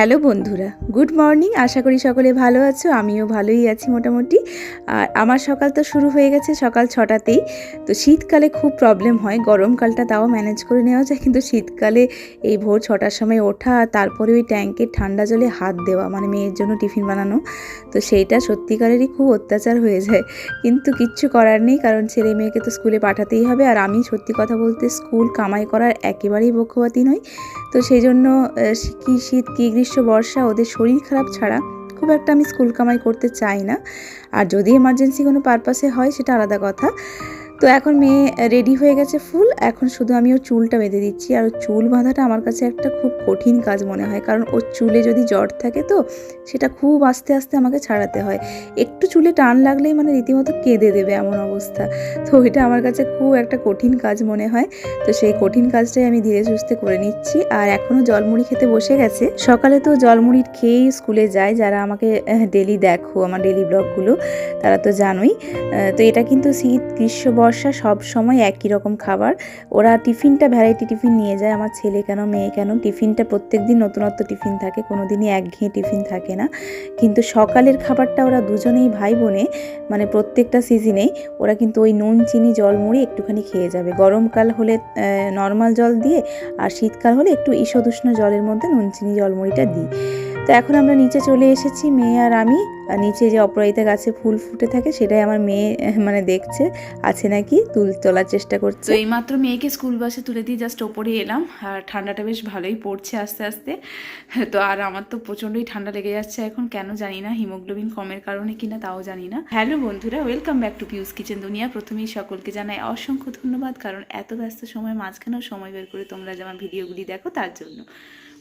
Hello বন্ধুরা good morning আশা করি সকলে ভালো আছো, আমিও ভালোই আছি মোটামুটি। আর আমার সকাল তো শুরু হয়ে গেছে সকাল ছটাতেই, তো শীতকালে খুব প্রবলেম হয়, গরমকালটা তাও ম্যানেজ করে নেওয়া যায়, কিন্তু শীতকালে এই ভোর ছটার সময় ওঠা আর তারপরে ওই ট্যাঙ্কের ঠান্ডা জলে হাত দেওয়া মানে মেয়ের জন্য টিফিন বানানো, তো সেইটা সত্যিকারেরই খুব অত্যাচার হয়ে যায়। কিন্তু কিচ্ছু করার নেই, কারণ ছেলে মেয়েকে তো স্কুলে পাঠাতেই হবে, আর আমি সত্যি কথা বলতে স্কুল কামাই করার একেবারেই পক্ষপাতী নই। তো সেই জন্য কী শীত, কী গ্রীষ্ম, বর্ষা, ওদের শরীর খারাপ ছাড়া খুব একটা আমি স্কুল কামাই করতে চাই না। আর যদি এমার্জেন্সি কোনো পারপাসে হয়, সেটা আলাদা কথা। তো এখন মেয়ে রেডি হয়ে গেছে ফুল এখন শুধু আমি ওর চুলটা বেঁধে দিচ্ছি। আর ওর চুল বাঁধাটা আমার কাছে একটা খুব কঠিন কাজ মনে হয়। কারণ ওর চুলে যদি জ্বর থাকে তো, সেটা খুব আস্তে আস্তে আমাকে ছাড়াতে হয়। একটু চুলে টান লাগলেই মানে রীতিমতো কেঁদে দেবে এমন অবস্থা। তো এটা আমার কাছে খুব একটা কঠিন কাজ মনে হয়। তো সেই কঠিন কাজটাই আমি ধীরে সুস্থে করে নিচ্ছি। আর এখনও জলমুড়ি খেতে বসে গেছে। সকালে তো জলমুড়ি খেয়েই স্কুলে যায়। যারা আমাকে ডেলি দেখো, আমার ডেলি ব্লগগুলো, তারা তো জানোই। তো এটা কিন্তু শীত, গ্রীষ্ম, বর্ষা সব সময় একই রকম খাবার। ওরা টিফিনটা ভ্যারাইটি টিফিন নিয়ে যায়। আমার ছেলে কেন, মেয়ে কেন, টিফিনটা প্রত্যেক দিন নতুনত্ব টিফিন থাকে। কোনো দিনই একঘেয়ে টিফিন থাকে না। কিন্তু সকালের খাবারটা ওরা দুজনেই ভাই বোনে মানে প্রত্যেকটা সিজনে ওরা কিন্তু ওই নুন, চিনি, জল, মুড়ি একটুখানি খেয়ে যাবে। গরমকাল হলে নর্মাল জল দিয়ে আর শীতকাল হলে একটু ঈষদুষ্ণ জলের মধ্যে নুন, চিনি, জল, মুড়িটা দিই। তো এখন আমরা নিচে চলে এসেছি, মেয়ে আর আমি। আর নিচে যে অপরাজিতা গাছে ফুল ফুটে থাকে, সেটাই আমার মেয়ে মানে দেখছে, আছে নাকি, তুল, তোলার চেষ্টা করছে। তো এইমাত্র মেয়েকে স্কুল বাসে তুলে দিয়ে জাস্ট ওপরে এলাম, আর ঠান্ডাটা বেশ ভালোই পড়ছে আস্তে আস্তে। তো আর আমার তো প্রচণ্ডই ঠান্ডা লেগে যাচ্ছে এখন, কেন জানি না, হিমোগ্লোবিন কমের কারণে কিনা তাও জানি না। হ্যালো বন্ধুরা welcome back to Piu's kitchen দুনিয়া প্রথমেই সকলকে জানাই অসংখ্য ধন্যবাদ, কারণ এত ব্যস্ত সময়, মাঝখানেও সময় বের করে তোমরা যে আমার ভিডিওগুলি দেখো, তার জন্য।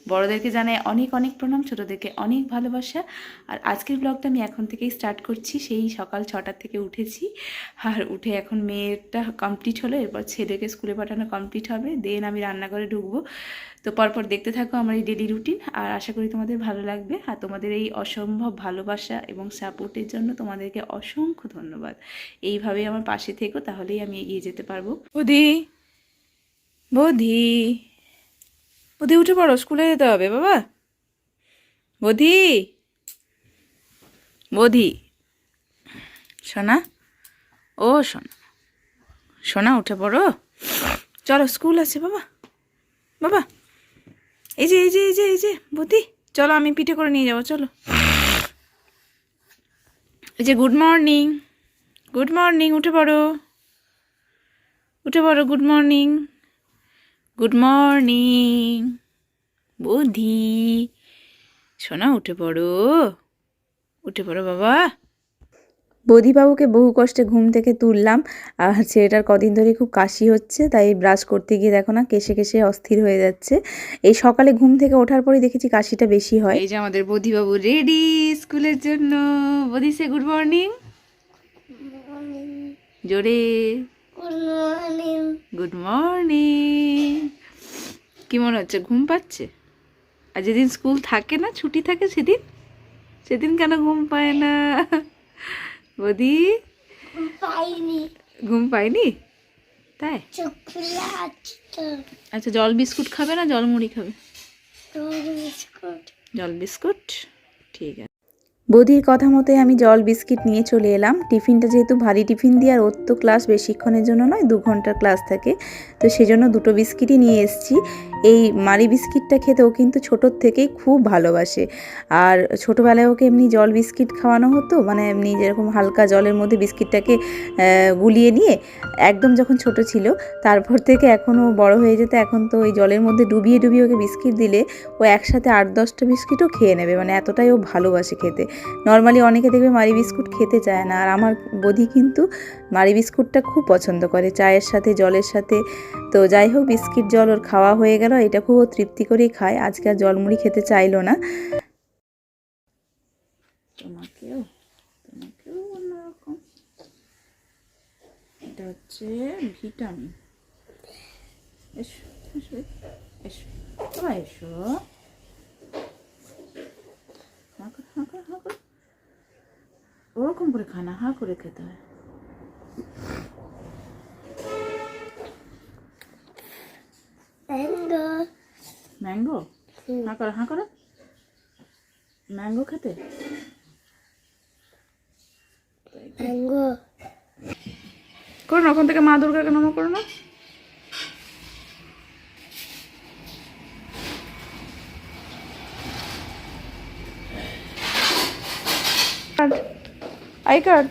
বড়দেরকে জানাই অনেক অনেক প্রণাম, ছোটোদেরকে অনেক ভালোবাসা। আর আজকের ব্লগটা আমি এখন থেকেই স্টার্ট করছি। সেই সকাল ছটার থেকে উঠেছি। আর উঠে এখন মেয়েরটা কমপ্লিট হলো। এরপর ছেলেকে স্কুলে পাঠানো কমপ্লিট হবে। দেন আমি রান্নাঘরে ঢুকবো। তো পরপর দেখতে থাকো আমার এই ডেলি রুটিন আর আশা করি তোমাদের ভালো লাগবে। আর তোমাদের এই অসম্ভব ভালোবাসা এবং সাপোর্টের জন্য তোমাদেরকে অসংখ্য ধন্যবাদ। এইভাবেই আমার পাশে থেকো। তাহলেই আমি এগিয়ে যেতে পারব। বৌদি বৌদি। বৌদি উঠে পড়ো, স্কুলে যেতে হবে, বাবা। বৌদি বৌদি সোনা। ও, সোনা। সোনা, উঠে পড়ো। চলো, স্কুল আছে, বাবা। বাবা। এই যে এই যে এই যে এই যে বৌদি চলো, আমি পিঠে করে নিয়ে যাব, চলো। এই যে, গুড মর্নিং। গুড মর্নিং, উঠে পড়ো। উঠে পড়ো, গুড মর্নিং। গুড মর্নিং বৌদি সোনা উঠে পড়ো। উঠে পড়ো বাবা। বৌদিবাবুকে বহু কষ্টে ঘুম থেকে তুললাম। আর ছেলেটার কদিন ধরে খুব কাশি হচ্ছে তাই ব্রাশ করতে গিয়ে দেখো না কেসে কেসে অস্থির হয়ে যাচ্ছে। এই সকালে ঘুম থেকে ওঠার পরেই দেখেছি কাশিটা বেশি হয়। এই যে আমাদের বৌদিবাবু রেডি স্কুলের জন্য। বৌদি সে গুড মর্নিং জোরে। গুড মর্নিং কি মনে হচ্ছে ঘুম পাচ্ছে? আর যেদিন স্কুল থাকে না ছুটি থাকে সেদিন? সেদিন কেন ঘুম পায় না? বৌদি? পাইনি। ঘুম পায়নি? তাই? আচ্ছা জল বিস্কুট খাবে না জল মুড়ি খাবে জল বিস্কুট? ঠিক আছে। বৌদির কথা মতোই আমি জল বিস্কিট নিয়ে চলে এলাম। টিফিনটা যেহেতু ভারী টিফিন দিয়ে, আর ওর ক্লাস বেশিক্ষণের জন্য নয়, দু ঘণ্টার ক্লাস থাকে। তো সেজন্য দুটো বিস্কিটই নিয়ে এসেছি। এই মারি বিস্কিটটা খেতে ও কিন্তু ছোটোর থেকেই খুব ভালোবাসে। আর ছোটোবেলায় ওকে এমনি জল বিস্কিট খাওয়ানো হতো মানে এমনি যেরকম হালকা জলের মধ্যে বিস্কিটটাকে গুলিয়ে নিয়ে একদম যখন ছোট ছিল, তারপর থেকে এখনও বড় হয়ে যেতে এখন তো ওই জলের মধ্যে ডুবিয়ে ডুবিয়ে ওকে বিস্কিট দিলে ও একসাথে আট দশটা বিস্কিটও খেয়ে নেবে। মানে এতটাই ও ভালোবাসে খেতে। নর্মালি অনেকে দেখবে মারি বিস্কুট খেতে চায় না। আর আমার বধি কিন্তু মারি বিস্কুটটা খুব পছন্দ করে, চায়ের সাথে, জলের সাথে। তো যাই হোক, বিস্কিট, জল ওর খাওয়া হয়ে গেল। এটা খুব তৃপ্তি করেই খায়। আজকে আর জলমুড়ি খেতে চাইলো না। তোমাকেও এটা হচ্ছে ভিটামিন। এসো এসো। এসো। এসো। হাঁ করে হাঁ করে হাঁ করে ওরকম করে খানা হাঁ করে খেতে হয় ম্যাঙ্গো ম্যাঙ্গো হাঁ করো হাঁ করো ম্যাঙ্গো খেতে ম্যাঙ্গো করো না ওখান থেকে মা দুর্গাকে নমো করো না আই কার্ড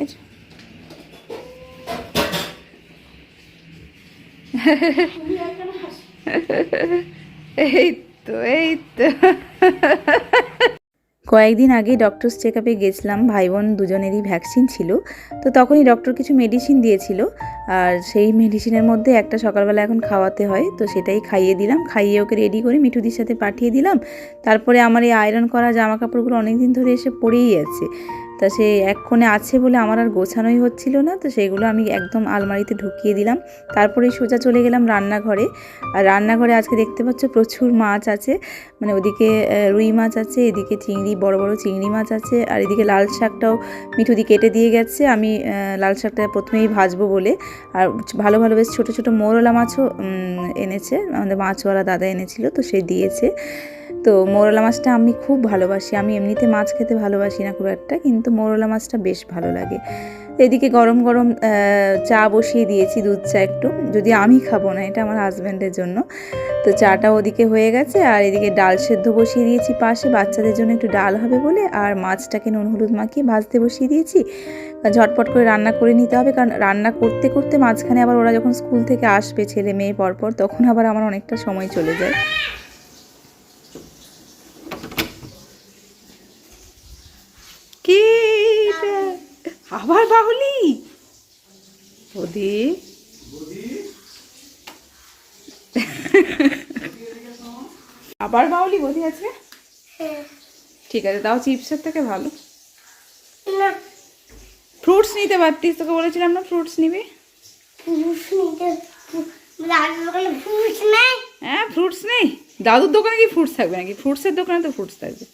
এই। এই তো এই তো কয়েকদিন আগে ডক্টরস চেক আপে গেছিলাম, ভাই বোন দুজনেরই ভ্যাকসিন ছিল। তো তখনই ডক্টর কিছু মেডিসিন দিয়েছিল। আর সেই মেডিসিনের মধ্যে একটা সকালবেলা এখন খাওয়াতে হয়, তো সেটাই খাইয়ে দিলাম। খাইয়ে ওকে রেডি করে মিঠুদির সাথে পাঠিয়ে দিলাম। তারপরে আমার এই আয়রন করা জামা কাপড়গুলো অনেক দিন ধরে এসে পড়েই আছে। তা সে এক্ষণে আছে বলে আমার আর গোছানোই হচ্ছিল না, তো সেগুলো আমি একদম আলমারিতে ঢুকিয়ে দিলাম। তারপরে সোজা চলে গেলাম রান্নাঘরে। আর রান্নাঘরে আজকে দেখতে পাচ্ছ প্রচুর মাছ আছে। মানে ওদিকে রুই মাছ আছে, এদিকে চিংড়ি, বড় বড় চিংড়ি মাছ আছে, আর এদিকে লাল শাকটাও মিঠুদি কেটে দিয়ে গেছে। আমি লাল শাকটা প্রথমেই ভাজবো বলে। আর ভালো ভালো বেশ ছোটো ছোটো মোরলা মাছও এনেছে। আমাদের মাছওয়ালা দাদা এনেছিল, তো সে দিয়েছে। তো মোরলা মাছটা আমি খুব ভালোবাসি। আমি এমনিতে মাছ খেতে ভালোবাসি না খুব একটা, কিন্তু মোরলা মাছটা বেশ ভালো লাগে। এদিকে গরম গরম চা বসিয়ে দিয়েছি দুধ চা একটু। যদি আমি খাব না, এটা আমার হাজব্যান্ডের জন্য। তো চাটা ওদিকে হয়ে গেছে, আর এদিকে ডাল সেদ্ধ বসিয়ে দিয়েছি পাশে। বাচ্চাদের জন্য একটু ডাল হবে বলে, আর মাছটাকে নুন হলুদ মাখিয়ে ভাজতে বসিয়ে দিয়েছি। ঝটপট করে রান্না করে নিতে হবে, কারণ রান্না করতে করতে মাঝখানে আবার ওরা যখন স্কুল থেকে আসবে, ছেলে মেয়ে পরপর, তখন আবার আমার অনেকটা সময় চলে যায়। কি? আবার বাহুলি? ওদি আবার বাউলি বধি আছে? হ্যাঁ। ঠিক আছে তাও চিপসের থেকে ভালো। ফ্রুটস নিতে পারতিস তোকে বলেছিলাম না ফ্রুটস নিবি? হ্যাঁ ফ্রুটস নেই। দাদুর দোকানে কি ফ্রুটস থাকবে নাকি? ফ্রুটসের দোকানে তো ফ্রুটস থাকবে।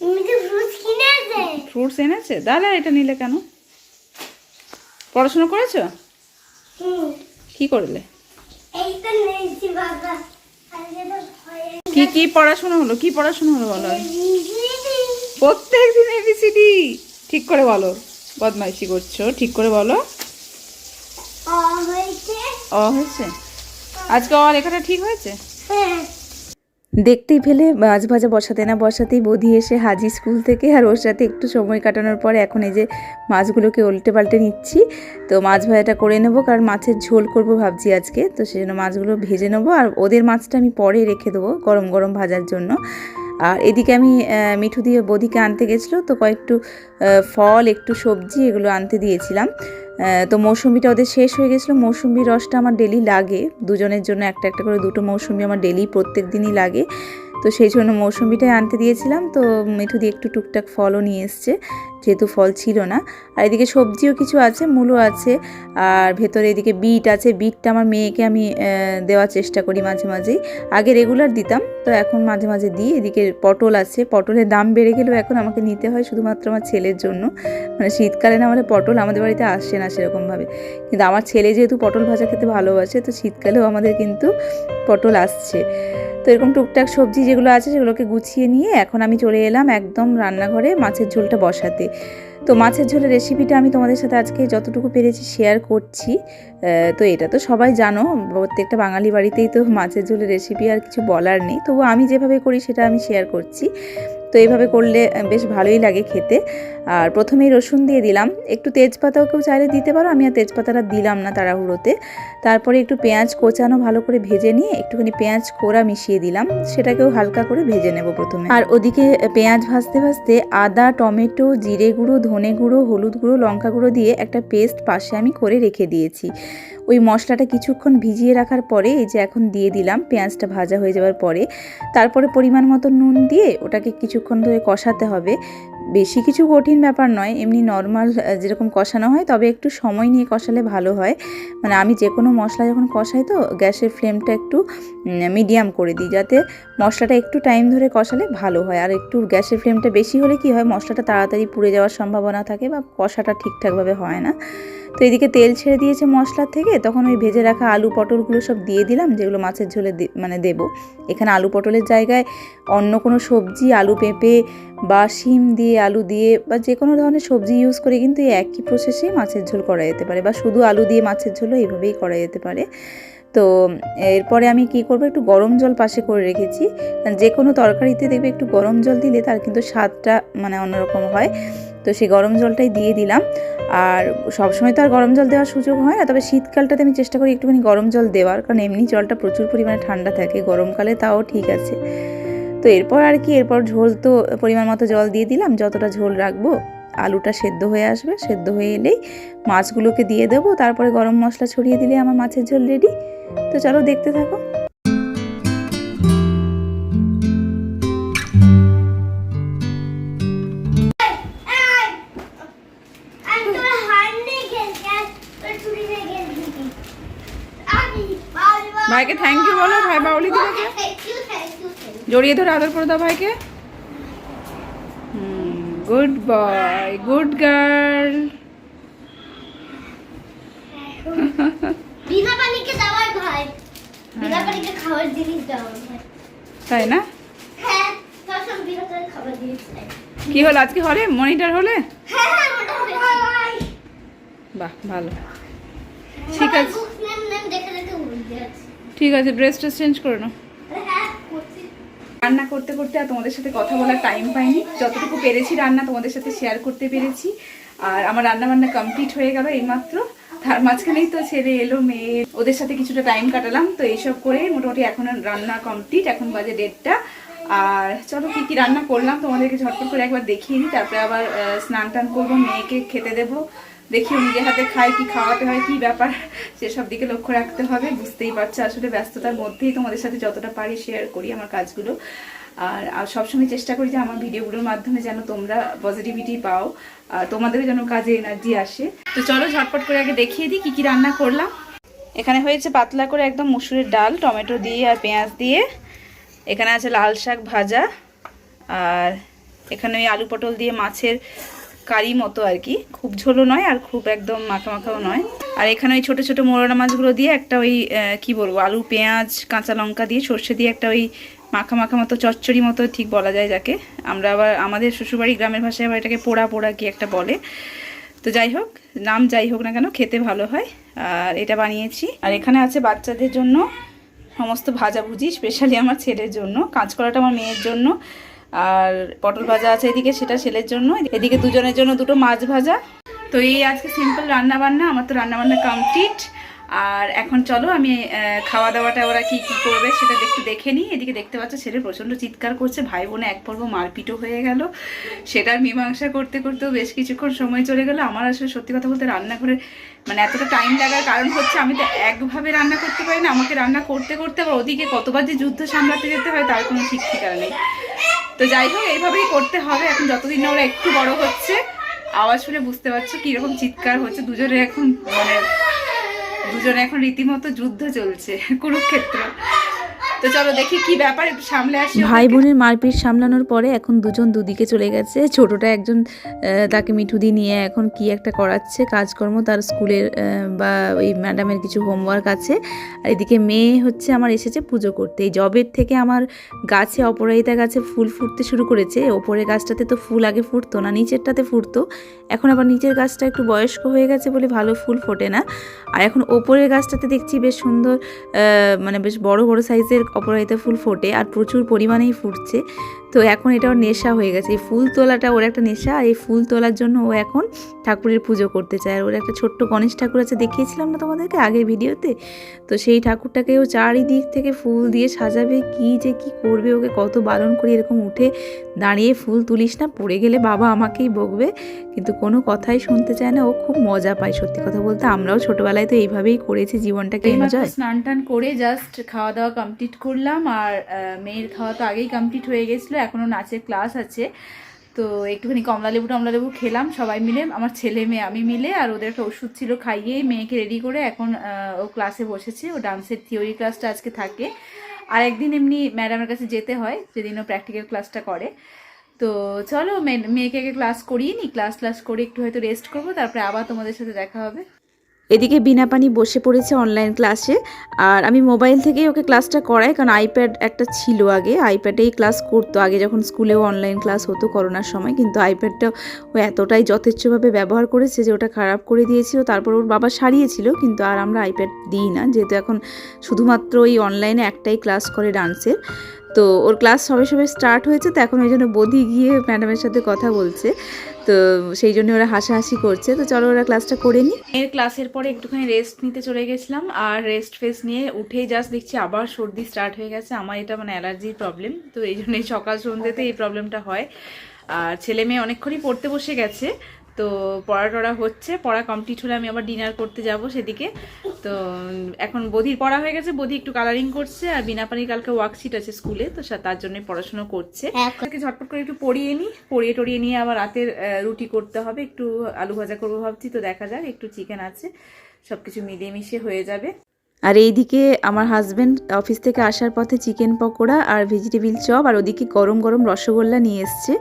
ফ্রুটস এনেছে? দাদা এটা নিলে কেন? পড়াশোনা করেছ? কি করলে? কি কি পড়াশোনা হলো? কি পড়াশোনা হলো বলো। প্রত্যেক দিন এবিসিডি ঠিক করে বলো। বদমাইশি করছ। ঠিক করে বলো। অ হয়েছে। আজকে অ লেখাটা ঠিক হয়েছে? হ্যাঁ। দেখতেই ফেলে মাছ ভাজা বসাতে না বসাতেই বধি এসে হাজি স্কুল থেকে, আর ওর সাথে একটু সময় কাটানোর পরে এখন এই যে মাছগুলোকে উল্টে পাল্টে নিচ্ছি। তো মাছ ভাজাটা করে নেব, কারণ মাছের ঝোল করব ভাবছি আজকে। তো সেই জন্য মাছগুলো ভেজে নেব, আর ওদের মাছটা আমি পরে রেখে দেবো গরম গরম ভাজার জন্য। আর এদিকে আমি মিঠু দিয়ে বদিকে আনতে গেছিল, তো কয়েকটু ফল, একটু সবজি এগুলো আনতে দিয়েছিলাম। তো মৌসুমিটা ওদের শেষ হয়ে গেছিল। মৌসুমি রসটা আমার ডেলি লাগে। দুজনের জন্য একটা একটা করে দুটো মৌসুমি আমার ডেলি প্রত্যেক দিনই লাগে। তো সেই জন্য মৌসুমিটাই আনতে দিয়েছিলাম। তো মিঠু দিয়ে একটু টুকটাক ফলও নিয়ে এসছে। যেহেতু ফল ছিল না। আর এদিকে সবজিও কিছু আছে মূলো আছে। আর ভেতরে এদিকে বিট আছে, বিটটা আমার মেয়েকে আমি দেওয়ার চেষ্টা করি মাঝে মাঝেই। আগে রেগুলার দিতাম, তো এখন মাঝে মাঝে দিই। এদিকে পটল আছে, পটলের দাম বেড়ে গেলেও এখন আমাকে নিতে হয় শুধুমাত্র আমার ছেলের জন্য। মানে শীতকালে না হলে পটল আমাদের বাড়িতে আসছে না সেরকমভাবে। কিন্তু আমার ছেলে যেহেতু পটল ভাজা খেতে ভালোবাসে, তো শীতকালেও আমাদের কিন্তু পটল আসছে। তো এরকম টুকটাক সবজি যেগুলো আছে সেগুলোকে গুছিয়ে নিয়ে এখন আমি চলে এলাম একদম রান্নাঘরে মাছের ঝোলটা বসাতে। তো মাছের ঝোলের রেসিপিটা আমি তোমাদের সাথে আজকে যতটুকু পেরেছি শেয়ার করছি। তো এটা তো সবাই জানো, প্রত্যেকটা বাঙালি বাড়িতেই তো মাছের ঝোলের রেসিপি আর কিছু বলার নেই। তবু আমি যেভাবে করি সেটা আমি শেয়ার করছি। তো এইভাবে করলে বেশ ভালোই লাগে খেতে। আর প্রথমেই রসুন দিয়ে দিলাম। একটু তেজপাতাও কেউ চাইলে দিতে পারো, আমি আর তেজপাতাটা দিলাম না তাড়াহুড়োতে। তারপরে একটু পেঁয়াজ কোচানো, ভালো করে ভেজে নিয়ে একটুখানি পেঁয়াজ কোড়া মিশিয়ে দিলাম। সেটাকেও হালকা করে ভেজে নেব প্রথমে। আর ওদিকে পেঁয়াজ ভাজতে ভাজতে আদা, টমেটো, জিরে গুঁড়ো, ধনে গুঁড়ো, হলুদ গুঁড়ো, লঙ্কা গুঁড়ো দিয়ে একটা পেস্ট পাশে আমি করে রেখে দিয়েছি। ওই মশলাটা কিছুক্ষণ ভিজিয়ে রাখার পরে এই যে এখন দিয়ে দিলাম, পেঁয়াজটা ভাজা হয়ে যাওয়ার পরে, তারপরে পরিমাণ মতো নুন দিয়ে ওটাকে কিছুক্ষণ ধরে কষাতে হবে। বেশি কিছু কঠিন ব্যাপার নয়, এমনি নর্মাল যেরকম কষানো হয়, তবে একটু সময় নিয়ে কষালে ভালো হয়। মানে আমি যে কোনো মশলা যখন কষাই তো, গ্যাসের ফ্লেমটা একটু মিডিয়াম করে দিই, যাতে মশলাটা একটু টাইম ধরে কষালে ভালো হয়। আর একটু গ্যাসের ফ্লেমটা বেশি হলে কি হয়, মশলাটা তাড়াতাড়ি পুড়ে যাওয়ার সম্ভাবনা থাকে বা কষাটা ঠিকঠাকভাবে হয় না। তো এদিকে তেল ছেড়ে দিয়েছে মশলার থেকে, তখন ওই ভেজে রাখা আলু পটলগুলো সব দিয়ে দিলাম, যেগুলো মাছের ঝোলে মানে দেবো। এখানে আলু পটলের জায়গায় অন্য কোনো সবজি, আলু পেঁপে বা শিম দিয়ে, আলু দিয়ে বা যে কোনো ধরনের সবজি ইউজ করে কিন্তু এই একই প্রসেসেই মাছের ঝোল করা যেতে পারে বা শুধু আলু দিয়ে মাছের ঝোলও এইভাবেই করা যেতে পারে। তো এরপরে আমি কি করব? একটু গরম জল পাশে করে রেখেছি। যে কোনো তরকারিতে দেখবে একটু গরম জল দিলে তার কিন্তু স্বাদটা মানে অন্যরকম হয়। তো সেই গরম জলটাই দিয়ে দিলাম। আর সবসময় তো আর গরম জল দেওয়ার সুযোগ হয় না। তবে শীতকালটাতে আমি চেষ্টা করি একটুখানি গরম জল দেওয়ার। কারণ এমনি জলটা প্রচুর পরিমাণে ঠান্ডা থাকে। গরমকালে তাও ঠিক আছে। তো এরপর আর কি, এরপর ঝোল তো পরিমাণ মতো জল দিয়ে দিলাম, যতটা ঝোল রাখব, আলুটা সেদ্ধ হয়ে আসবে, সেদ্ধ হয়ে এলেই মাছগুলোকে দিয়ে দেবো, তারপরে গরম মশলা ছড়িয়ে দিলে আমার মাছের ঝোল রেডি। তো চলো দেখতে থাকো। ভাইকে থ্যাংক ইউ বলো, ভাই বাউলি দিদাকে জড়িয়ে ধরে আদর করে দাও ভাইকে। গুড বয় গুড গার্ল বিনা পানিকে দেওয়াই ভাই। বিনা পানিকে খাবার জিনিস দেওয়া তাই না? হ্যাঁ সব বিনা খাবার জিনিস কি হলো আজকে হলে? মনিটর হলে? হ্যাঁ হ্যাঁ। বাহ ভালো। ঠিক আছে। ঠিক আছে ড্রেস ট্রেস চেঞ্জ করে নাও। হ্যাঁ রান্না করতে করতে আর তোমাদের সাথে কথা বলার টাইম পাইনি। যতটুকু পেরেছি রান্না তোমাদের সাথে শেয়ার করতে পেরেছি। আর আমার রান্না বান্না কমপ্লিট হয়ে গেল এইমাত্র। তার মাঝখানেই তো ছেলে এলো, মেয়ে ওদের সাথে কিছুটা টাইম কাটালাম, তো এইসব করে মোটামুটি এখন রান্না কমপ্লিট এখন বাজে দেড়টা। আর চলো কি কি রান্না করলাম তোমাদেরকে ঝটপট করে একবার দেখিয়ে নিই তারপরে আবার স্নান টান করব, মেয়েকে খেতে দেবো। দেখি নিজের হাতে খায়, কি খাওয়াতে হয়, কি ব্যাপার, সেসব দিকে লক্ষ্য রাখতে হবে। বুঝতেই পারছ, আসলে ব্যস্ততার মধ্যেই তোমাদের সাথে যতটা পারি শেয়ার করি আমার কাজগুলো। আর আর সবসময় চেষ্টা করি যে আমার ভিডিওগুলোর মাধ্যমে যেন তোমরা পজিটিভিটি পাও, আর তোমাদেরও যেন কাজে এনার্জি আসে। তো চলো ঝটপট করে আগে দেখিয়ে দিই কী কী রান্না করলাম। এখানে হয়েছে পাতলা করে একদম মুসুরের ডাল, টমেটো দিয়ে আর পেঁয়াজ দিয়ে। এখানে আছে লাল শাক ভাজা। আর এখানে ওই আলু পটল দিয়ে মাছের কারি মতো আর কি। খুব ঝোলও নয় আর খুব একদম মাখা মাখাও নয়। আর এখানে ওই ছোটো ছোটো মোরলা মাছগুলো দিয়ে একটা ওই কি বলব, আলু, পেঁয়াজ, কাঁচা লঙ্কা দিয়ে সর্ষে দিয়ে একটা ওই মাখা মাখা মতো চচ্চড়ি মতো ঠিক বলা যায় যাকে। আমরা আবার আমাদের শ্বশুরবাড়ি গ্রামের ভাষায় আবার এটাকে পোড়া পোড়া কি একটা বলে। তো যাই হোক, নাম যাই হোক না কেন, খেতে ভালো হয়। আর এটা বানিয়েছি। আর এখানে আছে বাচ্চাদের জন্য সমস্ত ভাজাভুজি স্পেশালি আমার ছেলের জন্য। কাঁচকলাটা আমার মেয়ের জন্য। আর পটল ভাজা আছে এদিকে, সেটা ছেলের জন্য। এদিকে দুজনের জন্য দুটো মাছ ভাজা। তো এই আজকে সিম্পল রান্না বান্না আমার তো রান্না বান্না কমপ্লিট আর এখন চলো আমি খাওয়া দাওয়াটা ওরা কি কি করবে সেটা একটু দেখে নিই। এদিকে দেখতে পাচ্ছ ছেলে প্রচণ্ড চিৎকার করছে, ভাই বোনে এক পর্ব মারপিটও হয়ে গেল। সেটার মীমাংসা করতে, করতেও বেশ কিছুক্ষণ সময় চলে গেল। আমার আসলে সত্যি কথা বলতে রান্নাঘরে মানে এতটা টাইম লাগার কারণ হচ্ছে আমি তো একভাবে রান্না করতে পারি না। আমাকে রান্না করতে করতে আবার ওদিকে কতবার যে যুদ্ধ সামলাতে যেতে হয় তার কোনো ঠিক ঠিকানা নেই। তো যাই হোক, এইভাবেই করতে হবে। এখন যতদিন না ওরা একটু বড় হচ্ছে, আওয়াজ শুনে বুঝতে পারছ কীরকম চিৎকার হচ্ছে। দুজনে এখন মানে দুজনে এখন রীতিমতো যুদ্ধ চলছে কুরুক্ষেত্র। দেখি কি ব্যাপার একটু সামলে আসি ভাই বোনের মারপিট সামলানোর পরে এখন দুজন দুদিকে চলে গেছে। ছোটটা একজন তাকে মিঠু দিয়ে নিয়ে এখন কি একটা করাচ্ছে, কাজকর্ম, তার স্কুলের বা ওই ম্যাডামের কিছু হোমওয়ার্ক আছে। আর এদিকে মেয়ে হচ্ছে আমার এসেছে পুজো করতে। এই জবের থেকে আমার গাছে অপরাজিতা গাছে ফুল ফুটতে শুরু করেছে। ওপরের গাছটাতে তো ফুল আগে ফুটতো না, নিচেরটাতে ফুটতো। এখন আবার নিচের গাছটা একটু বয়স্ক হয়ে গেছে বলে ভালো ফুল ফোটে না। আর এখন ওপরের গাছটাতে দেখছি বেশ সুন্দর মানে বেশ বড় বড় সাইজের অপরাজিতা ফুল ফোটে আর প্রচুর পরিমাণেই ফুটছে। তো এখন এটা ওর নেশা হয়ে গেছে। এই ফুল তোলাটা ওর একটা নেশা আর এই ফুল তোলার জন্য ও এখন ঠাকুরের পুজো করতে চায়। আর ওর একটা ছোট্ট গণেশ ঠাকুর আছে দেখিয়েছিলাম না তোমাদেরকে আগের ভিডিওতে? তো সেই ঠাকুরটাকে ও চারিদিক থেকে ফুল দিয়ে সাজাবে কি যে কি করবে ওকে কত বারণ করে এরকম উঠে দাঁড়িয়ে ফুল তুলিস না পড়ে গেলে বাবা আমাকেই বকবে। কিন্তু কোনো কথাই শুনতে চায় না ও খুব মজা পায় সত্যি কথা বলতে। আমরাও ছোটবেলায় তো এইভাবেই করেছি জীবনটাকে এনজয় স্নান টান করে জাস্ট খাওয়া দাওয়া কমপ্লিট করলাম। আর মেয়ের খাওয়া তো আগেই কমপ্লিট হয়ে গেছিল। এখনও নাচের ক্লাস আছে। তো একটুখানি কমলা লেবু টমলা লেবু খেলাম সবাই মিলে, আমার ছেলে মেয়ে, আমি মিলে, আর ওদের একটা ওষুধ ছিল খাইয়েই মেয়েকে রেডি করে এখন ও ক্লাসে বসেছে। ও ডান্সের থিওরি ক্লাসটা আজকে থাকে। আর একদিন এমনি ম্যাডামের কাছে যেতে হয়, যেদিন ও প্র্যাকটিক্যাল ক্লাসটা করে। তো চলো মেয়েকে ক্লাস করিয়ে নি ক্লাস ক্লাস করে একটু হয়তো রেস্ট করব, তারপরে আবার তোমাদের সাথে দেখা হবে। এদিকে বিনা পানি বসে পড়েছে অনলাইন ক্লাসে আর আমি মোবাইল থেকেই ওকে ক্লাসটা করাই, কারণ আইপ্যাড একটা ছিল আগে। আইপ্যাডেই ক্লাস করতো আগে, যখন স্কুলেও অনলাইন ক্লাস হতো করোনার সময়। কিন্তু আইপ্যাডটা ও এতটাই যথেচ্ছভাবে ব্যবহার করেছে যে, ওটা খারাপ করে দিয়েছিল। তারপর ওর বাবা সারিয়েছিল, কিন্তু আর আমরা আইপ্যাড দিই না। যেহেতু এখন শুধুমাত্র ওই অনলাইনে একটাই ক্লাস করে ডান্সের তো ওর ক্লাস সবে সবে স্টার্ট হয়েছে, তো এখন ওই জন্য বদি গিয়ে ম্যাডামের সাথে কথা বলছে। তো সেই জন্য ওরা হাসাহাসি করছে। তো চলো ওরা ক্লাসটা করে নি এর ক্লাসের পরে একটুখানি রেস্ট নিতে চলে গেছিলাম আর রেস্ট ফেস নিয়ে উঠেই জাস্ট দেখছি আবার সর্দি স্টার্ট হয়ে গেছে। আমার এটা মানে অ্যালার্জির প্রবলেম তো এই জন্যই সকাল সন্ধ্যেতে এই প্রবলেমটা হয়। আর ছেলে মেয়ে অনেকক্ষণই পড়তে বসে গেছে তো পড়া টড়া হচ্ছে পড়া কমপ্লিট হলে আমি আবার ডিনার করতে যাব সেদিকে। তো এখন বধির পড়া হয়ে গেছে বধি একটু কালারিং করছে আর বিনা পানি কালকে ওয়ার্কশিট আছে স্কুলে তো তার জন্য পড়াশোনা করছে। তাকে ঝটপট করে একটু পড়িয়ে নিই পড়িয়ে টড়িয়ে নিয়ে আবার রাতের রুটি করতে হবে একটু আলু ভাজা করব ভাবছি তো দেখা যাক একটু চিকেন আছে সব কিছু মিলিয়ে মিশিয়ে হয়ে যাবে। আর এইদিকে আমার হাজব্যান্ড অফিস থেকে আসার পথে চিকেন পকোড়া আর ভেজিটেবিল চপ আর ওদিকে গরম গরম রসগোল্লা নিয়ে এসছে,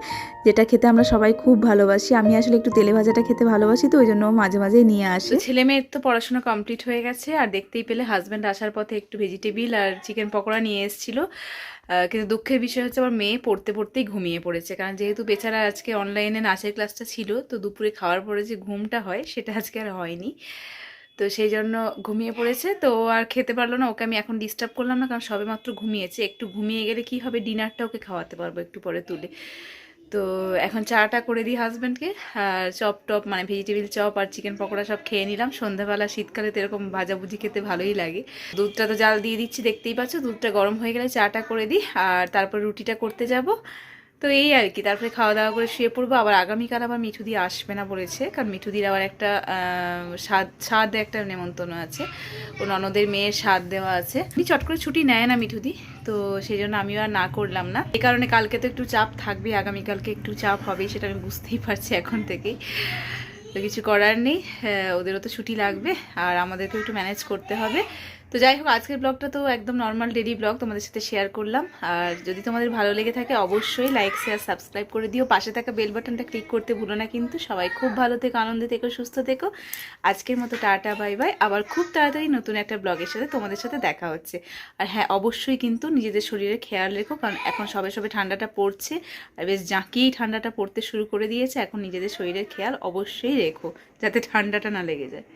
যেটা খেতে আমরা সবাই খুব ভালোবাসি। আমি আসলে একটু তেলে ভাজাটা খেতে ভালোবাসি তো ওই জন্য মাঝে মাঝে নিয়ে আসে। ছেলে মেয়ের তো পড়াশোনা কমপ্লিট হয়ে গেছে, আর দেখতেই পেলে হাজব্যান্ড আসার পথে একটু ভেজিটেবিল আর চিকেন পকোড়া নিয়ে এসেছিল। কিন্তু দুঃখের বিষয় হচ্ছে আমার মেয়ে পড়তে পড়তেই ঘুমিয়ে পড়েছে, কারণ যেহেতু বেচারা আজকে অনলাইনে নাচের ক্লাসটা ছিল, তো দুপুরে খাওয়ার পরে যে ঘুমটা হয়, সেটা আজকে আর হয়নি। তো সেই জন্য ঘুমিয়ে পড়েছে। তো ও আর খেতে পারল না। ওকে আমি এখন ডিস্টার্ব করলাম না, কারণ সবে মাত্র ঘুমিয়েছে। একটু ঘুমিয়ে গেলে কি হবে? ডিনারটা ওকে খাওয়াতে পারব একটু পরে তুলে। তো এখন চাটা করে দিই হাজব্যান্ডকে আর চপ টপ মানে ভেজিটেবিল চপ আর চিকেন পকোড়া সব খেয়ে নিলাম। সন্ধ্যাবেলা, শীতকালে তো এরকম ভাজাভুজি খেতে ভালোই লাগে। দুধটা তো জাল দিয়ে দিচ্ছি, দেখতেই পাচ্ছ? দুধটা গরম হয়ে গেলে চাটা করে দিই। আর তারপর রুটিটা করতে যাব। তো এই আর কি, তারপরে খাওয়া দাওয়া করে শুয়ে পড়ব। আবার আগামীকাল আবার মিঠুদি আসবে না বলেছে, কারণ মিঠুদির আবার একটা স্বাদ স্বাদ একটা নেমন্তন্ন আছে। ও ননদের মেয়ের স্বাদ দেওয়া আছে। চট করে ছুটি নেয় না মিঠুদি তো সেই জন্য আমিও আর না করলাম না। এই কারণে কালকে তো একটু চাপ থাকবে আগামীকালকে একটু চাপ হবে সেটা আমি বুঝতেই পারছি এখন থেকেই। তো কিছু করার নেই ওদেরও তো ছুটি লাগবে, আর আমাদেরকেও একটু ম্যানেজ করতে হবে। তো যাই হোক, আজকের ব্লগটা তো একদম নর্মাল ডেলি ব্লগ তোমাদের সাথে শেয়ার করলাম। আর যদি তোমাদের ভালো লেগে থাকে, অবশ্যই লাইক শেয়ার সাবস্ক্রাইব করে দিও। পাশে থাকা বেল বাটনটা ক্লিক করতে ভুলো না কিন্তু। সবাই খুব ভালো থেকো, আনন্দে থেকো, সুস্থ থেকো। আজকের মতো টাটা বাই বাই আবার খুব তাড়াতাড়ি নতুন একটা ব্লগের সাথে তোমাদের সাথে দেখা হচ্ছে। আর হ্যাঁ অবশ্যই কিন্তু নিজেদের শরীরের খেয়াল রেখো, কারণ এখন সবে সবে ঠান্ডাটা পড়ছে। আর বেশ জাঁকিয়েই ঠান্ডাটা পড়তে শুরু করে দিয়েছে। এখন নিজেদের শরীরের খেয়াল অবশ্যই রেখো, যাতে ঠান্ডাটা না লেগে যায়।